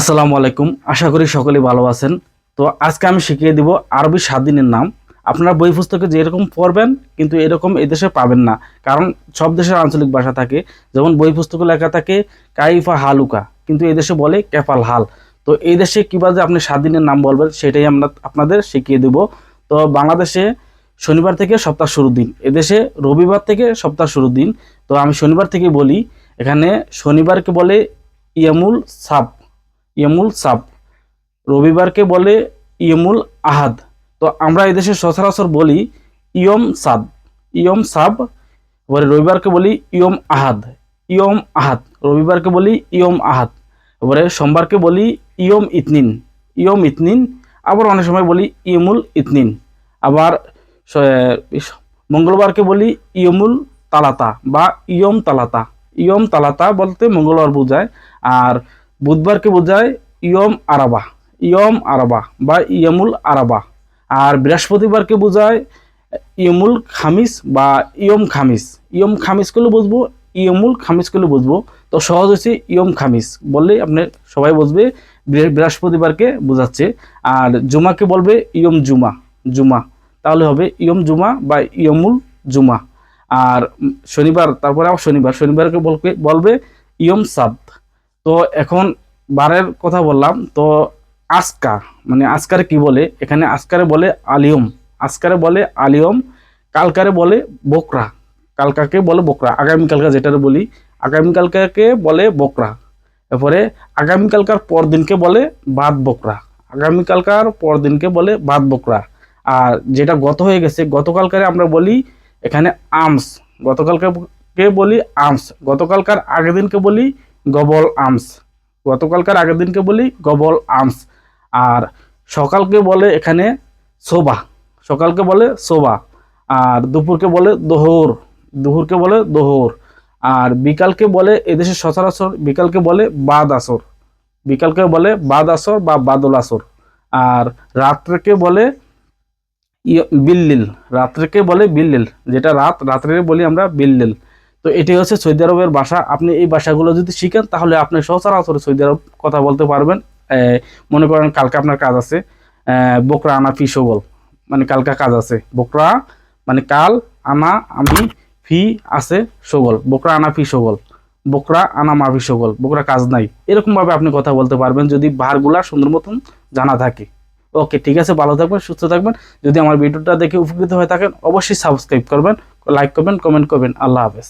আসসালামু আলাইকুম। আশা করি সকলেই ভালো আছেন। তো আজকে আমি শিখিয়ে দিব আরবি সাত দিনের নাম। আপনারা বই পুস্তকে যেরকম পড়বেন, কিন্তু এরকম এদেশে পাবেন না। কারণ সব দেশের আঞ্চলিক ভাষা থাকে। যেমন বই পুস্তকে লেখা থাকে, কাইফা হালুকা। কিন্তু এদেশে বলে কেফাল হাল। তো এই দেশে কীভাবে আপনি সাত দিনের নাম বলবেন, সেটাই আমরা আপনাদের শিখিয়ে দেব। তো বাংলাদেশে শনিবার থেকে সপ্তাহ শুরুর দিন। এদেশে রবিবার থেকে সপ্তাহ শুরুর দিন। তো আমি শনিবার থেকে বলি, এখানে শনিবারকে বলে ইয়ামুল সাপ ইয়মুল সাব। রবিবারকে বলে ইয়মুল আহাদ। তো আমরা এদেশে সচরাচর বলি ইয়ম সাদ। ইয়ম সাব, এবারে রবিবারকে বলি ইয়ম আহাদ। ইয়ম আহাদ, রবিবারকে বলি ইয়ম আহাদ। এবারে সোমবারকে বলি ইয়ম ইতনিন। ইয়ম ইতনিন, আবার অনেক সময় বলি ইয়মুল ইতনিন। আবার মঙ্গলবারকে বলি ইয়মুল তালাতা বা ইয়ম তালাতা। ইয়ম তালাতা বলতে মঙ্গলবার বোঝায়। আর বুধবারকে বোঝায় ইয়ম আরাবা ইয়ম আরাবা বা ইয়মুল আরাবা আর বৃহস্পতিবারকে বোঝায় ইয়মুল খামিস বা ইয়ম খামিস। ইয়ম খামিস করলে বুঝব, ইয়মুল খামিস করলে বুঝব। তো সহজ হচ্ছে ইয়ম খামিস বললেই আপনি সবাই বুঝবে, বৃহ- বৃহস্পতিবারকে বোঝাচ্ছে। আর জুমাকে বলবে ইয়ম জুমা জুমা। তাহলে হবে ইয়ম জুমা বা ইয়মুল জুমা। আর শনিবার, তারপরে আবার শনিবার, শনিবারকে বলবে ইয়ম সাদ। তো এখন বারের কথা বললাম, তো আজকা মানে আজকারে কি বলে? এখানে আজকারে বলে আলিয়ম, আজকারে বলে আলিয়ম, কালকারে বলে বকরা, কালকাকে বলে বকরা, আগামীকালকা যেটা বলি, আগামীকালকাকে বলে বকরা, এরপরে আগামীকালকার পর দিনকে বলে বাদ বকরা, আগামীকালকার পর দিনকে বলে বাদ বকরা, আর যেটা গত হয়ে গেছে, গতকালকারে আমরা বলি এখানে আমস, গতকালকে বলি আমস, গতকালকার আগের দিনকে বলি গবল আমস গতকালকার আগের দিনকে বলি গবল আমস আর সকালকে বলে এখানে শোভা। সকালকে বলে শোভা। আর দুপুরকে বলে দোহর। দুপুরকে বলে দোহর। আর বিকালকে বলে এদেশে সচরাচর, বিকালকে বলে বাদ আসর বিকালকে বলে বাদ আসর বা বাদল আসর আর রাত্রেকে বলে বিল্লিল। রাত্রেকে বলে বিল্লিল। যেটা রাত রাত্রে বলি আমরা বিল্লিল। তো এটি হচ্ছে সৌদি আরবের ভাষা। আপনি এই ভাষাগুলো যদি শিখেন, তাহলে আপনি সচরাচর সৌদি আরব কথা বলতে পারবেন। মনে করেন কালকে আপনার কাজ আছে। বোকরা আনা ফি সগল মানে কালকা কাজ আছে। বোকরা মানে কাল, আনা, আমি, ফি আছে সগল বোকরা আনা ফি সগল বকরা আনা মাফি সগল বকরা কাজ নাই। এরকমভাবে আপনি কথা বলতে পারবেন যদি বারগুলা সুন্দর মতন জানা থাকে। ওকে, ঠিক আছে, ভালো থাকবেন, সুস্থ থাকবেন। যদি আমার ভিডিওটা দেখে উপকৃত হয়ে থাকেন, অবশ্যই সাবস্ক্রাইব করবেন, লাইক করবেন, কমেন্ট করবেন। আল্লাহ হাফেজ।